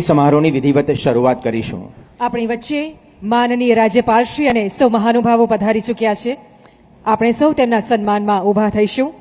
સમારોહની વિધિવત શરૂઆત કરીશું. આપણી વચ્ચે માનનીય રાજ્યપાલશ્રી અને સૌ મહાનુભાવો પધારી ચૂક્યા છે. આપણે સૌ તેમના સન્માનમાં ઊભા થઈશું.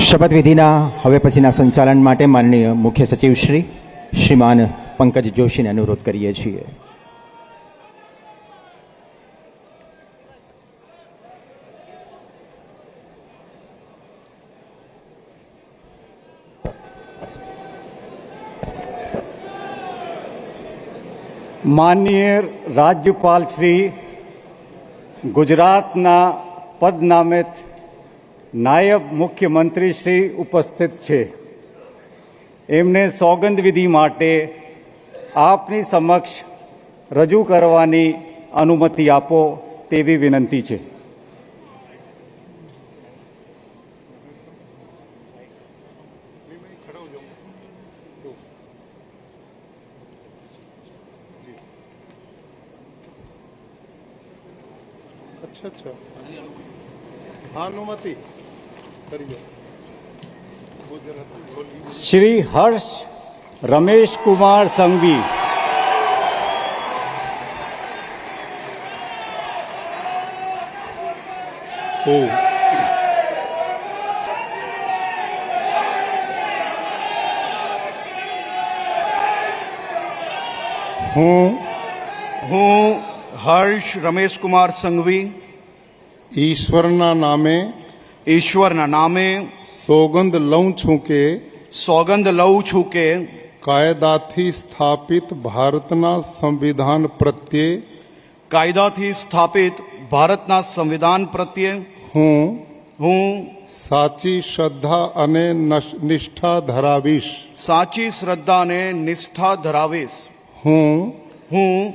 શપથવિધિના હવે પછીના સંચાલન માટે માનનીય મુખ્ય સચિવ શ્રી શ્રીમાન પંકજ જોશીને અનુરોધ કરીએ છીએ. માનનીય રાજ્યપાલ શ્રી ગુજરાતના પદનામિત નાયબ મુખ્યમંત્રી શ્રી ઉપસ્થિત છે. એમને સોગંદ વિધિ માટે આપની સમક્ષ રજૂ કરવાની અનુમતિ આપો તેવી વિનંતી છે. અચ્છા अनुमति करिए गुजराती बोलिए શ્રી હર્ષ રમેશ કુમાર સંઘવી ओ હું હું હર્ષ રમેશકુમાર સંઘવી ઈશ્વરના નામે ઈશ્વરના નામે સોગંદ લઉં છું કે સોગંદ લઉં છું કે કાયદાથી સ્થાપિત ભારતના સંવિધાન પ્રત્યે કાયદાથી સ્થાપિત ભારતના સંવિધાન પ્રત્યે હું હું સાચી શ્રદ્ધા અને નિષ્ઠા ધરાવીશ. સાચી શ્રદ્ધા અને નિષ્ઠા ધરાવીશ. હું હું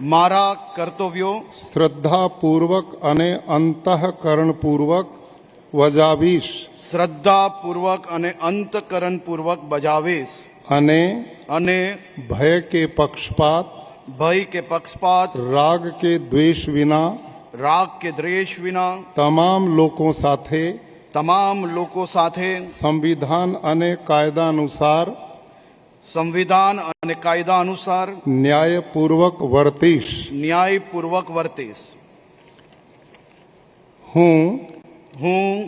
મારા કર્તવ્યો શ્રદ્ધાપૂર્વક અને અંતઃકરણપૂર્વક વજાવીશ. શ્રદ્ધાપૂર્વક અને અંતકરણપૂર્વક બજાવીશ. અને અને ભય કે પક્ષપાત ભય કે પક્ષપાત રાગ કે દ્વેષ વિના રાગ કે દ્વેષ વિના તમામ લોકો સાથે તમામ લોકો સાથે સંવિધાન અને કાયદા અનુસાર સંવિધાન અને કાયદા અનુસાર ન્યાયપૂર્વક વર્તીશ ન્યાયપૂર્વક વર્તીશ હું હું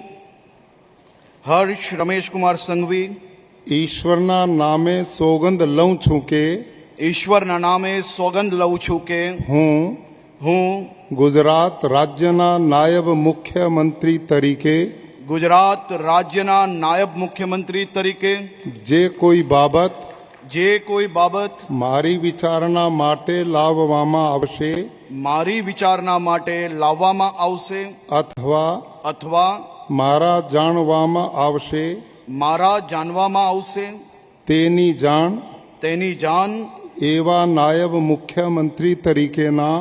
હર્ષ રમેશકુમાર સંઘવી ઈશ્વરના નામે સોગંદ લઉં છું કે ઈશ્વરના નામે સોગંદ લઉં છું કે હું હું ગુજરાત રાજ્યના નાયબ મુખ્યમંત્રી તરીકે ગુજરાત રાજ્યના નાયબ મુખ્યમંત્રી તરીકે જે કોઈ બાબત જે કોઈ બાબત મારી વિચારણા માટે લાવવામાં આવશે મારી વિચારણા માટે લાવવામાં આવશે અથવા અથવા મારા જાણવામાં આવશે મારા જાણવામાં આવશે તેની જાણ તેની જાણ એવા નાયબ મુખ્યમંત્રી તરીકેના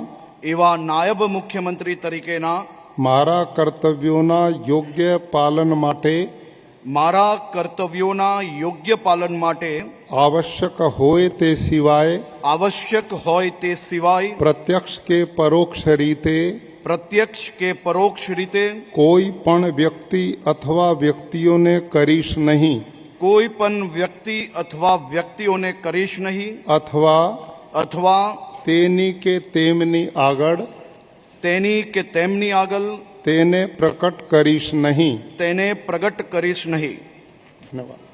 એવા નાયબ મુખ્યમંત્રી તરીકેના મારા કર્તવ્યોના યોગ્ય પાલન માટે મારા કર્તવ્યોના યોગ્ય પાલન માટે આવશ્યક હોય તે સિવાય આવશ્યક હોય તે સિવાય પ્રત્યક્ષ કે પરોક્ષ રીતે પ્રત્યક્ષ કે પરોક્ષ રીતે કોઈ પણ વ્યક્તિ અથવા વ્યક્તિઓને કરીશ નહીં કોઈ પણ વ્યક્તિ અથવા વ્યક્તિઓને કરીશ નહીં અથવા અથવા તેની કે તેમની આગળ તેની કે તેમની આગળ તેને પ્રકટ કરીશ નહીં તેને પ્રગટ કરીશ નહીં ધન્યવાદ